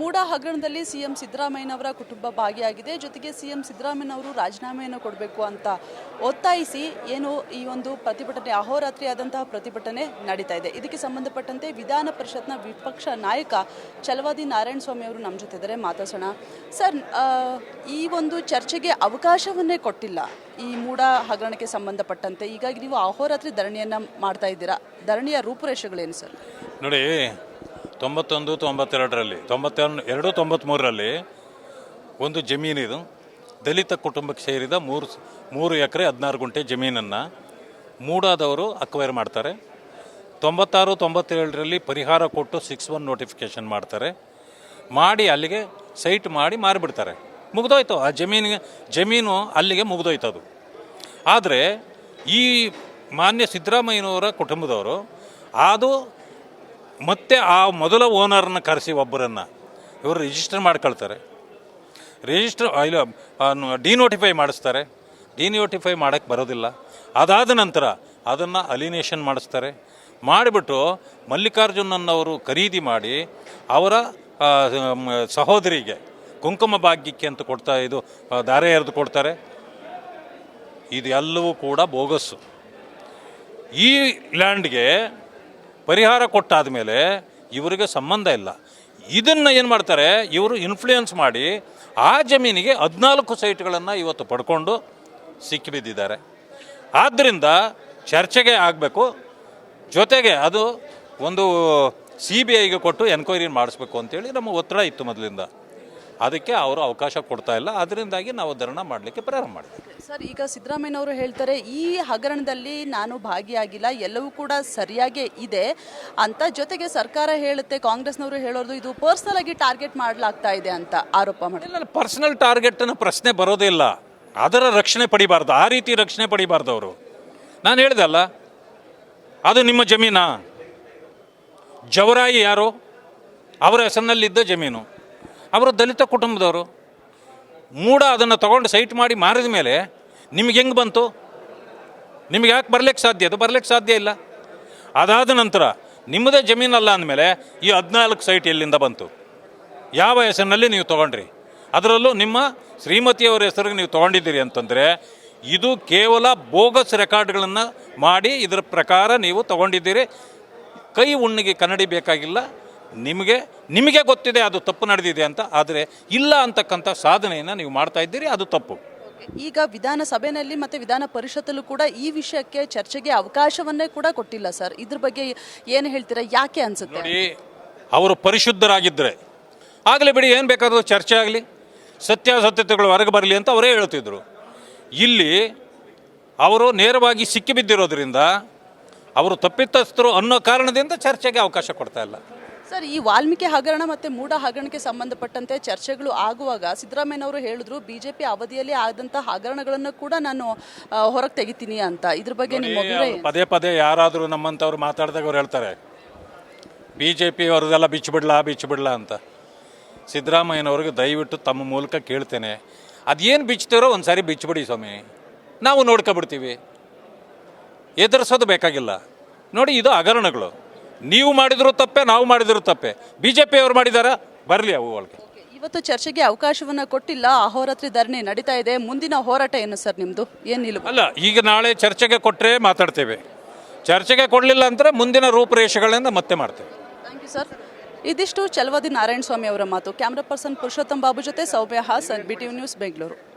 ಮೂಡ ಹಗರಣದಲ್ಲಿ ಸಿಎಂ ಸಿದ್ದರಾಮಯ್ಯನವರ ಕುಟುಂಬ ಭಾಗಿಯಾಗಿದೆ. ಜೊತೆಗೆ ಸಿಎಂ ಸಿದ್ದರಾಮಯ್ಯನವರು ರಾಜೀನಾಮೆಯನ್ನು ಕೊಡಬೇಕು ಅಂತ ಒತ್ತಾಯಿಸಿ ಏನು ಈ ಒಂದು ಪ್ರತಿಭಟನೆ ಅಹೋರಾತ್ರಿ ಆದಂತಹ ಪ್ರತಿಭಟನೆ ನಡೀತಾ ಇದೆ. ಇದಕ್ಕೆ ಸಂಬಂಧಪಟ್ಟಂತೆ ವಿಧಾನ ಪರಿಷತ್ನ ವಿಪಕ್ಷ ನಾಯಕ ಚಲವಾದಿ ನಾರಾಯಣ ಸ್ವಾಮಿ ಅವರು ನಮ್ಮ ಜೊತೆ ಇದ್ದಾರೆ ಮಾತಾಡೋಣ ಸರ್ ಈ ಒಂದು ಚರ್ಚೆಗೆ ಅವಕಾಶವನ್ನೇ ಕೊಟ್ಟಿಲ್ಲ ಈ ಮೂಡ ಹಗರಣಕ್ಕೆ ಸಂಬಂಧಪಟ್ಟಂತೆ. ಹೀಗಾಗಿ ನೀವು ಅಹೋರಾತ್ರಿ ಧರಣಿಯನ್ನು ಮಾಡ್ತಾ ಇದ್ದೀರಾ. ಧರಣಿಯ ರೂಪುರೇಷೆಗಳೇನು ಸರ್? ನೋಡಿ ತೊಂಬತ್ತೊಂದು, ತೊಂಬತ್ತೆರಡರಲ್ಲಿ ತೊಂಬತ್ತೆರಡು ಎರಡು ತೊಂಬತ್ತ್ಮೂರರಲ್ಲಿ ಒಂದು ಜಮೀನಿದು ದಲಿತ ಕುಟುಂಬಕ್ಕೆ ಸೇರಿದ ಮೂರು ಮೂರು ಎಕರೆ ಹದಿನಾರು ಗುಂಟೆ ಜಮೀನನ್ನು ಮೂಡಾದವರು ಅಕ್ವೈರ್ ಮಾಡ್ತಾರೆ. ತೊಂಬತ್ತಾರು, ತೊಂಬತ್ತೇಳರಲ್ಲಿ ಪರಿಹಾರ ಕೊಟ್ಟು ಸಿಕ್ಸ್ ಒನ್ ನೋಟಿಫಿಕೇಷನ್ ಮಾಡ್ತಾರೆ. ಮಾಡಿ ಅಲ್ಲಿಗೆ ಸೈಟ್ ಮಾಡಿ ಮಾರಿಬಿಡ್ತಾರೆ. ಮುಗಿದೋಯ್ತು. ಆ ಜಮೀನಿಗೆ, ಜಮೀನು ಅಲ್ಲಿಗೆ ಮುಗಿದೋಯ್ತು ಅದು ಆದರೆ ಈ ಮಾನ್ಯ ಸಿದ್ದರಾಮಯ್ಯನವರ ಕುಟುಂಬದವರು ಅದು ಮತ್ತೆ ಆ ಮೊದಲ ಓನರನ್ನು ಕರೆಸಿ ಒಬ್ಬರನ್ನು. ಇವರು ರಿಜಿಸ್ಟರ್ ಮಾಡ್ಕೊಳ್ತಾರೆ. ರಿಜಿಸ್ಟರ್ ಇಲ್ಲ ಡಿನೋಟಿಫೈ ಮಾಡಿಸ್ತಾರೆ. ಡಿನೋಟಿಫೈ ಮಾಡೋಕ್ಕೆ ಬರೋದಿಲ್ಲ. ಅದಾದ ನಂತರ ಅದನ್ನು ಅಲಿನೇಷನ್ ಮಾಡಿಸ್ತಾರೆ. ಮಾಡಿಬಿಟ್ಟು ಮಲ್ಲಿಕಾರ್ಜುನನ್ನವರು ಖರೀದಿ ಮಾಡಿ ಅವರ ಸಹೋದರಿಗೆ ಕುಂಕುಮ ಭಾಗ್ಯಕ್ಕೆ ಅಂತ ಕೊಡ್ತಾ, ಇದು ದಾರೆ ಎರೆದು ಕೊಡ್ತಾರೆ. ಇದು ಎಲ್ಲವೂ ಕೂಡ ಬೋಗಸ್ಸು. ಈ ಲ್ಯಾಂಡ್ಗೆ ಪರಿಹಾರ ಕೊಟ್ಟಾದ ಮೇಲೆ ಇವರಿಗೆ ಸಂಬಂಧ ಇಲ್ಲ. ಇದನ್ನು ಏನು ಮಾಡ್ತಾರೆ? ಇವರು ಇನ್ಫ್ಲೂಯೆನ್ಸ್ ಮಾಡಿ ಆ ಜಮೀನಿಗೆ ಹದಿನಾಲ್ಕು ಸೈಟ್ಗಳನ್ನು ಇವತ್ತು ಪಡ್ಕೊಂಡು ಸಿಕ್ಕಿಬಿದ್ದಿದ್ದಾರೆ ಆದ್ದರಿಂದ ಚರ್ಚೆಗೆ ಆಗಬೇಕು. ಜೊತೆಗೆ ಅದು ಒಂದು ಸಿ ಬಿ ಐಗೆ ಕೊಟ್ಟು ಎನ್ಕ್ವೈರಿ ಮಾಡಿಸ್ಬೇಕು ಅಂತೇಳಿ ನಮ್ಮ ಒತ್ತಡ ಇತ್ತು ಮೊದಲಿಂದ. ಅದಕ್ಕೆ ಅವರು ಅವಕಾಶ ಕೊಡ್ತಾ ಇಲ್ಲ. ಅದರಿಂದಾಗಿ ನಾವು ಧರಣ ಮಾಡಲಿಕ್ಕೆ ಪ್ರಾರಂಭ ಮಾಡಿದ್ವಿ. ಸರ್ ಈಗ ಸಿದ್ದರಾಮಯ್ಯನವರು ಹೇಳ್ತಾರೆ ಈ ಹಗರಣದಲ್ಲಿ ನಾನು ಭಾಗಿಯಾಗಿಲ್ಲ ಎಲ್ಲವೂ ಕೂಡ ಸರಿಯಾಗೇ ಇದೆ ಅಂತ. ಜೊತೆಗೆ ಸರ್ಕಾರ ಹೇಳುತ್ತೆ ಕಾಂಗ್ರೆಸ್ನವರು ಹೇಳೋದು ಇದು ಪರ್ಸನಲ್ ಆಗಿ ಟಾರ್ಗೆಟ್ ಮಾಡಲಾಗ್ತಾ ಇದೆ ಅಂತ ಆರೋಪ ಮಾಡಿಲ್ಲ ಪರ್ಸನಲ್ ಟಾರ್ಗೆಟ್ ಅನ್ನು ಪ್ರಶ್ನೆ ಬರೋದೇ ಇಲ್ಲ. ಅದರ ರಕ್ಷಣೆ ಪಡಿಬಾರ್ದು. ಆ ರೀತಿ ರಕ್ಷಣೆ ಪಡಿಬಾರ್ದು ಅವರು. ನಾನು ಹೇಳಿದೆ ಅಲ್ಲ ಅದು ನಿಮ್ಮ ಜಮೀನಾ? ಜವರಾಯಿ ಯಾರು? ಅವರ ಹೆಸರಿನಲ್ಲಿದ್ದ ಜಮೀನು. ಅವರು ದಲಿತ ಕುಟುಂಬದವರು. ಮೂಡ ಅದನ್ನು ತಗೊಂಡು ಸೈಟ್ ಮಾಡಿ ಮಾರಿದ ಮೇಲೆ ನಿಮ್ಗೆ ಹೆಂಗೆ ಬಂತು? ನಿಮ್ಗೆ ಯಾಕೆ ಬರ್ಲಿಕ್ಕೆ ಸಾಧ್ಯ? ಅದು ಬರ್ಲಿಕ್ಕೆ ಸಾಧ್ಯ ಇಲ್ಲ. ಅದಾದ ನಂತರ ನಿಮ್ಮದೇ ಜಮೀನಲ್ಲ ಅಂದಮೇಲೆ ಈ ಹದಿನಾಲ್ಕು ಸೈಟ್ ಎಲ್ಲಿಂದ ಬಂತು? ಯಾವ ಹೆಸರಿನಲ್ಲಿ ನೀವು ತೊಗೊಂಡ್ರಿ? ಅದರಲ್ಲೂ ನಿಮ್ಮ ಶ್ರೀಮತಿಯವರ ಹೆಸರಿಗೆ ನೀವು ತೊಗೊಂಡಿದ್ದೀರಿ ಅಂತಂದರೆ ಇದು ಕೇವಲ ಬೋಗಸ್ ರೆಕಾರ್ಡ್ಗಳನ್ನು ಮಾಡಿ ಇದರ ಪ್ರಕಾರ ನೀವು ತೊಗೊಂಡಿದ್ದೀರಿ. ಕೈ ಉಣ್ಣಿಗೆ ಕನ್ನಡಿ ಬೇಕಾಗಿಲ್ಲ. ನಿಮಗೆ ನಿಮಗೆ ಗೊತ್ತಿದೆ ಅದು ತಪ್ಪು ನಡೆದಿದೆ ಅಂತ ಆದರೆ ಇಲ್ಲ ಅಂತಕ್ಕಂಥ ಸಾಧನೆಯನ್ನು ನೀವು ಮಾಡ್ತಾ ಇದ್ದೀರಿ ಅದು ತಪ್ಪು. ಈಗ ವಿಧಾನಸಭೆಯಲ್ಲಿ ಮತ್ತು ವಿಧಾನ ಪರಿಷತ್ತಲ್ಲೂ ಕೂಡ ಈ ವಿಷಯಕ್ಕೆ ಚರ್ಚೆಗೆ ಅವಕಾಶವನ್ನೇ ಕೂಡ ಕೊಟ್ಟಿಲ್ಲ ಸರ್. ಇದ್ರ ಬಗ್ಗೆ ಏನು ಹೇಳ್ತೀರಾ ಯಾಕೆ ಅನ್ಸುತ್ತೆ? ನೋಡಿ ಅವರು ಪರಿಶುದ್ಧರಾಗಿದ್ದರೆ ಆಗಲಿ ಬಿಡಿ ಏನು ಬೇಕಾದರೂ ಚರ್ಚೆ ಆಗಲಿ ಸತ್ಯಾಸತ್ಯತೆಗಳು ಹೊರಗೆ ಬರಲಿ ಅಂತ ಅವರೇ ಹೇಳ್ತಿದ್ರು. ಇಲ್ಲಿ ಅವರು ನೇರವಾಗಿ ಸಿಕ್ಕಿಬಿದ್ದಿರೋದ್ರಿಂದ ಅವರು ತಪ್ಪಿತಸ್ಥರು ಅನ್ನೋ ಕಾರಣದಿಂದ ಚರ್ಚೆಗೆ ಅವಕಾಶ ಕೊಡ್ತಾ ಇಲ್ಲ. ಸರ್ ಈ ವಾಲ್ಮೀಕಿ ಹಗರಣ ಮತ್ತು ಮೂಡ ಹಗರಣಕ್ಕೆ ಸಂಬಂಧಪಟ್ಟಂತೆ ಚರ್ಚೆಗಳು ಆಗುವಾಗ ಸಿದ್ದರಾಮಯ್ಯನವರು ಹೇಳಿದ್ರು ಬಿಜೆಪಿ ಅವಧಿಯಲ್ಲಿ ಆದಂತಹ ಹಗರಣಗಳನ್ನು ಕೂಡ ನಾನು ಹೊರಗೆ ತೆಗಿತೀನಿ ಅಂತ. ಇದ್ರ ಬಗ್ಗೆ ನಿಮ್ಮ ಪದೇ ಪದೇ ಯಾರಾದರೂ ನಮ್ಮಂಥವ್ರು ಮಾತಾಡಿದಾಗ ಅವ್ರು ಹೇಳ್ತಾರೆ. ಬಿ ಜೆ ಪಿ ಅವ್ರದ್ದೆಲ್ಲ ಬಿಚ್ಚಿಬಿಡ್ಲಾ ಬಿಚ್ಚಿಬಿಡ್ಲಾ ಅಂತ. ಸಿದ್ದರಾಮಯ್ಯನವ್ರಿಗೆ ದಯವಿಟ್ಟು ತಮ್ಮ ಮೂಲಕ ಕೇಳ್ತೇನೆ. ಅದೇನು ಬಿಚ್ತಾರೋ ಒಂದು ಸಾರಿ ಬಿಚ್ಚಿಬಿಡಿ ಸ್ವಾಮಿ. ನಾವು ನೋಡ್ಕೊಬಿಡ್ತೀವಿ. ಎದುರಿಸೋದು ಬೇಕಾಗಿಲ್ಲ. ನೋಡಿ ಇದು ಹಗರಣಗಳು. ನೀವು ಮಾಡಿದ್ರು ತಪ್ಪೆ ನಾವು ಮಾಡಿದ್ರು ತಪ್ಪೆ. ಬಿ ಜೆ ಪಿ ಅವ್ರು ಮಾಡಿದಾರಾ ಬರಲಿ ಅವು ಒಳಗೆ. ಇವತ್ತು ಚರ್ಚೆಗೆ ಅವಕಾಶವನ್ನ ಕೊಟ್ಟಿಲ್ಲ ಅಹೋರಾತ್ರಿ ಧರಣಿ ನಡೀತಾ ಇದೆ ಮುಂದಿನ ಹೋರಾಟ ಏನು ಸರ್ ನಿಮ್ದು? ಏನು ನಿಲುವು? ಅಲ್ಲ ಈಗ ನಾಳೆ ಚರ್ಚೆಗೆ ಕೊಟ್ಟರೆ ಮಾತಾಡ್ತೇವೆ. ಚರ್ಚೆಗೆ ಕೊಡಲಿಲ್ಲ ಅಂದ್ರೆ ಮುಂದಿನ ರೂಪುರೇಷೆಗಳಿಂದ ಮತ್ತೆ ಮಾಡ್ತೇವೆ. ಥ್ಯಾಂಕ್ ಯು ಸರ್ ಇದಿಷ್ಟು ಚಲವಾದಿ ನಾರಾಯಣ ಸ್ವಾಮಿ ಅವರ ಮಾತು. ಕ್ಯಾಮ್ರಾ ಪರ್ಸನ್ ಪುರುಷೋತ್ತಮ್ ಬಾಬು ಜೊತೆ Soumya Hassan B T news Bengaluru